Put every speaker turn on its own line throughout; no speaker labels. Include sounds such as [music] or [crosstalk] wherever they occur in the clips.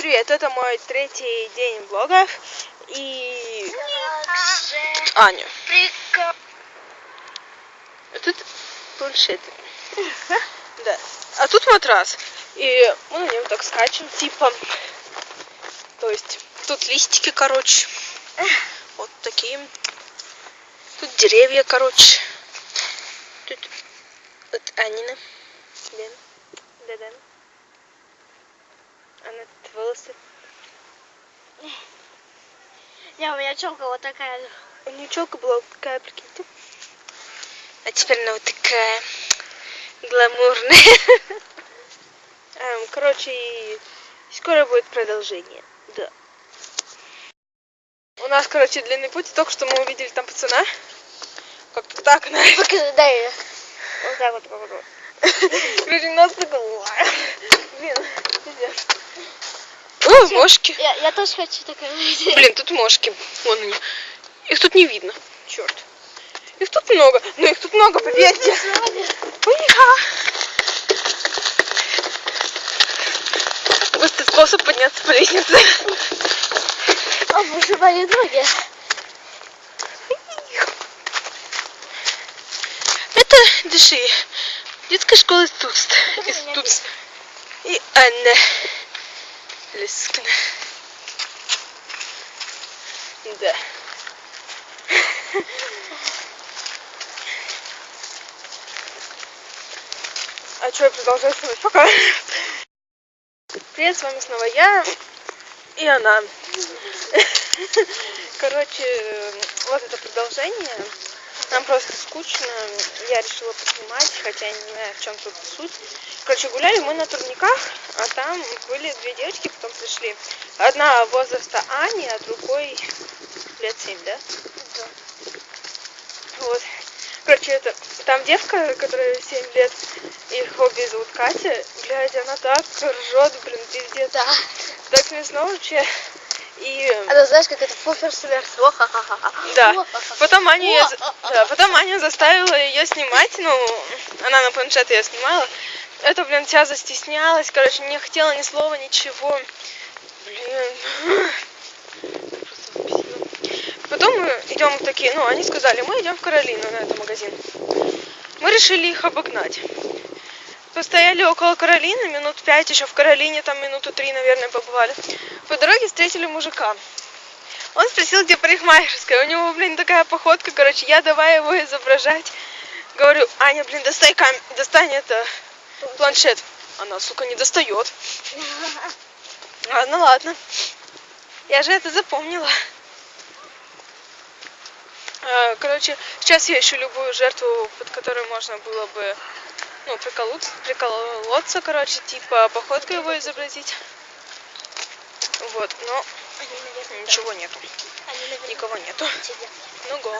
Привет, это мой третий день влогов. И Аня.
Прикол.
А тут планшет. [laughs] Да. А тут матрас. И мы на нем так скачем, типа. То есть тут листики, короче. [laughs] Вот такие. Тут деревья, короче. Тут вот Анина. Лен. Деден. Волосы.
Не, у меня челка вот такая.
У нее челка была вот такая, прикиньте. А теперь она вот такая гламурная. [laughs] Эм, Короче, скоро будет продолжение. Да. У нас, короче, длинный путь. Только что мы увидели там пацана. Как-то так, [laughs] наверное.
Покажи, дай. Вот так вот попробуй.
Короче, нас такой... Блин, пиздец. О, мошки.
Я, я тоже хочу такая.
Блин, тут мошки. Вон они. Их тут не видно. Черт. Их тут много. Ну их тут много, поверьте. Уиха. Быстрый способ подняться по лестнице.
О, боже, мои ноги.
Это дыши. Детская школа Туст. Из Туст. И Анна Лискина. Да. А что, я продолжаю снимать? Пока. Привет, с вами снова я и она. Короче, вот это продолжение. Нам просто скучно. Я решила поснимать, хотя я не знаю, в чем тут суть. Короче, гуляли мы на турниках, а там были две девочки, потом пришли. Одна возраста Ани, а другой лет семь, да?
Да.
Вот. Короче, это там девка, которая 7 лет, их обе зовут Катя. Глядя, она так ржет, блин, пиздец.
Да.
Так смешно вообще. И
Она знаешь, как это фуфер сверх.
да, потом Аня, да, потом Аня заставила ее снимать, ну, она на планшет ее снимала. Это, блин, вся застеснялась, короче, не хотела ни слова, ничего. Блин. Потом мы идем такие, ну, они сказали, мы идем в Каролину на этот магазин. Мы решили их обогнать. Постояли около Каролины, минут пять еще в Каролине, там минуту три, наверное, побывали. По дороге встретили мужика. Он спросил, где парикмахерская. У него, блин, такая походка, короче, я давай его изображать. Говорю, Аня, блин, достай кам... достань это, планшет. Она, сука, не достает. Ладно, ладно. Я же это запомнила. А, Короче, сейчас я ищу любую жертву, под которой можно было бы, ну, приколоться, приколоться, короче, типа походкой его изобразить. Вот, но ничего нету, никого нету. Ну го.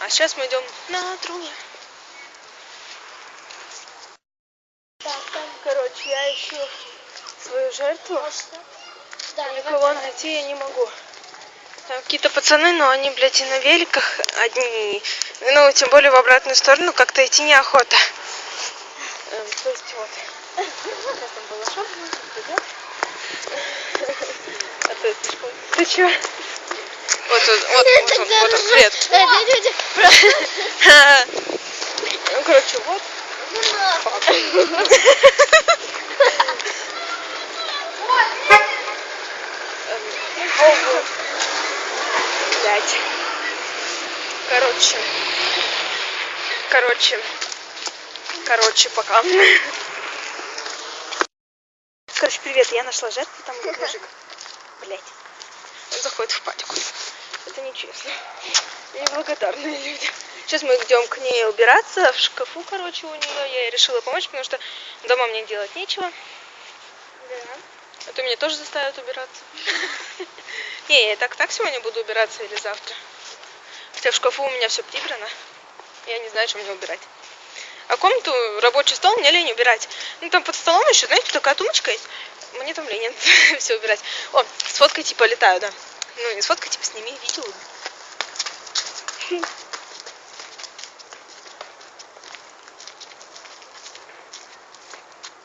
А сейчас мы идем на трубе. Короче, я ищу свою жертву.
Да,
Никого найти я не могу. Там какие-то пацаны, но они, блядь, и на великах одни. Ну, тем более в обратную сторону как-то идти неохота. Эм, то есть вот. Сейчас там балашов идет. А ты слишком... Ты чё? Вот, вот, вот, вот он, вот он, привет. Ну, короче, вот. Эм. Блядь. Короче. Короче. Короче, пока. Короче, привет, я нашла жертву, там этот мужик. Блять. Он заходит в патику. Это нечестно. Неблагодарные люди. Сейчас мы идем к ней убираться. В шкафу, короче, у нее. Я ей решила помочь, потому что дома мне делать нечего. А то меня тоже заставят убираться. [laughs] Не, я так так сегодня буду убираться или завтра. Хотя в шкафу у меня все прибрано. Я не знаю, что мне убирать. А комнату, рабочий стол мне лень убирать. Ну там под столом еще, знаете, такая тумочка есть. Мне там лень [laughs] все убирать. О, сфоткай, типа, летаю, да. Ну, не сфоткай, типа, сними видео.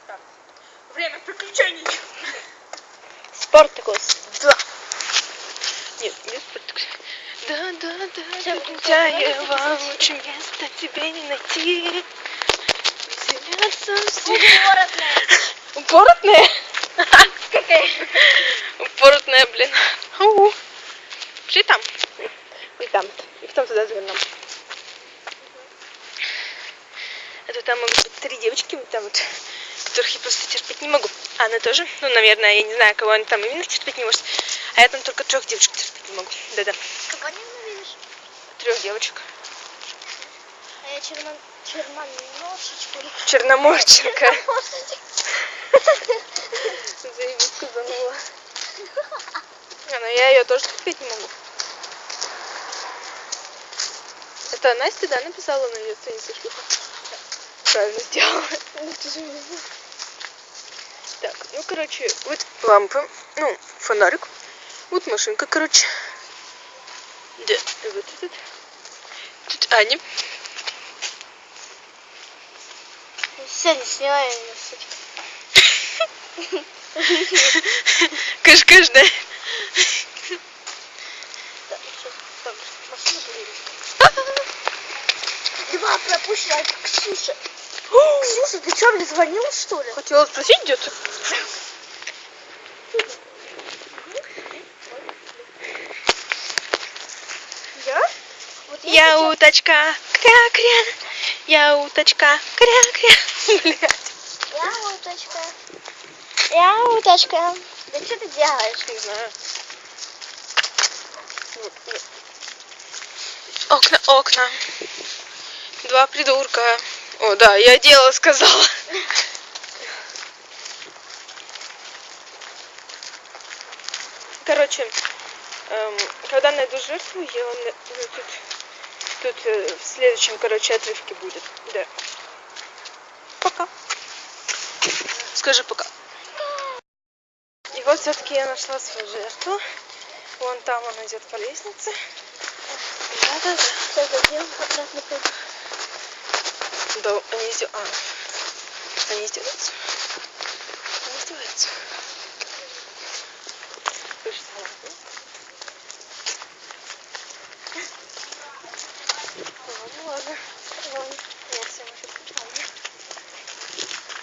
Так. Время приключений.
Спартакус. Да.
Нет, не Спартакус. Да, да, да,
Всё,
Лентяева, лучше места тебе не найти.
Упоротная.
Упоротная? Упоротная, блин. Ау. Пошли там. И там. И потом туда завернем. Это там могут быть три девочки, вот там вот, которых я просто терпеть не могу. А она тоже. Ну, наверное, я не знаю, кого она там именно терпеть не может. А я там только трех девочек терпеть не могу. Да-да.
Кого ненавидишь?
Трех девочек.
Я черман... черманошечку.
Черноморченко. Заебись сказанула. А, ну я ее тоже не могу. Это Настя, да, написала на ее странице шлюха? Правильно сделала. Так, ну, короче, вот лампа, ну, фонарик. Вот машинка, короче. Да, вот этот. Тут Аня.
Все, не снимай меня, сучка.
Кыш-кыш, да?
Два пропущено от Ксюши. Ксюша, ты что, мне звонила, что ли?
Хотела спросить где-то.
Я? Вот
Я
сейчас-
уточка, кря-кря. Я уточка, кря-кря. Блядь.
Я уточка. Я уточка. Да что ты делаешь?
Не знаю. Окна, окна. Два придурка. О, да, я дело сказала. Короче, эм, когда найду жертву, я вам ну, тут, тут э, в следующем, короче, отрывке будет. Да. Пока. Скажи пока. И вот все-таки я нашла свою жертву. Вон там он идет по лестнице. Да-да-да.
Сейчас зайдем, обратно пойду.
Да, они издеваются. А, они издеваются. Они издеваются. Слышишь, ладно? Ладно, ладно. Ладно. Нет, всем еще ладно. Ладно, ладно.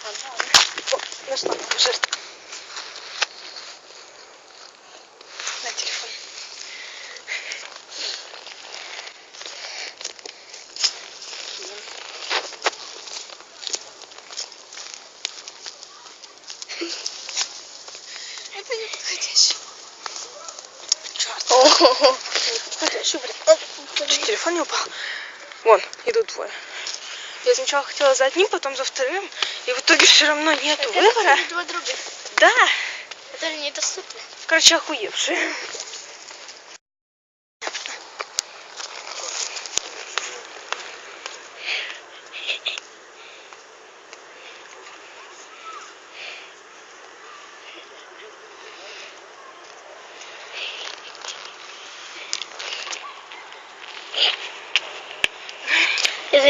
О, нашла жертву. На телефон. Это не подходящий. Черт. Не подходящий, блин. Чуть телефон не упал. Вон, идут двое. Я сначала хотела за одним, потом за вторым. И в итоге все равно нету выбора.
два друга,
Да.
которые недоступны.
Короче, охуевшие.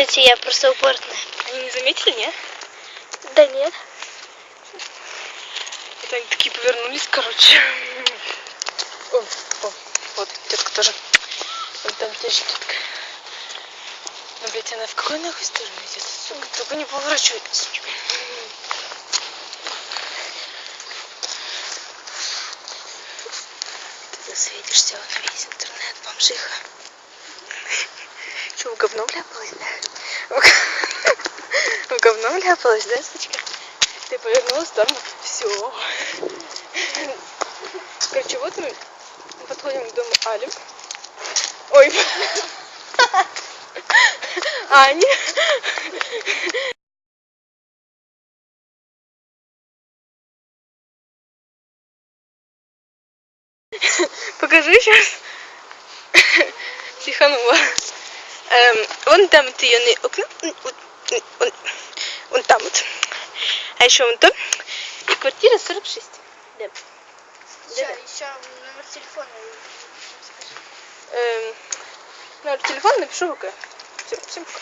Извините, я просто упоротная.
Они не заметили, не?
Да нет.
Это они такие повернулись, короче. О, о, вот, тетка тоже. Вот там тоже тетка. Ну, блядь, она в какой нахуй сторону идет, сука? Только не поворачивай, сучка. Ты засветишься на весь интернет, бомжиха. Че, в говно вляпалась, да? [laughs] В говно вляпалась, да, сучка? Ты повернулась там, все. Короче, вот мы подходим к дому Али. Ой. [laughs] Ани. Покажи сейчас. [laughs] Психанула. Эм, вон там вот ее окно. Вот, вон, вон там вот. А еще вон там. И квартира 46. Да.
Еще, еще номер телефона.
Эм, номер телефона напишу в ВК. Все, всем пока.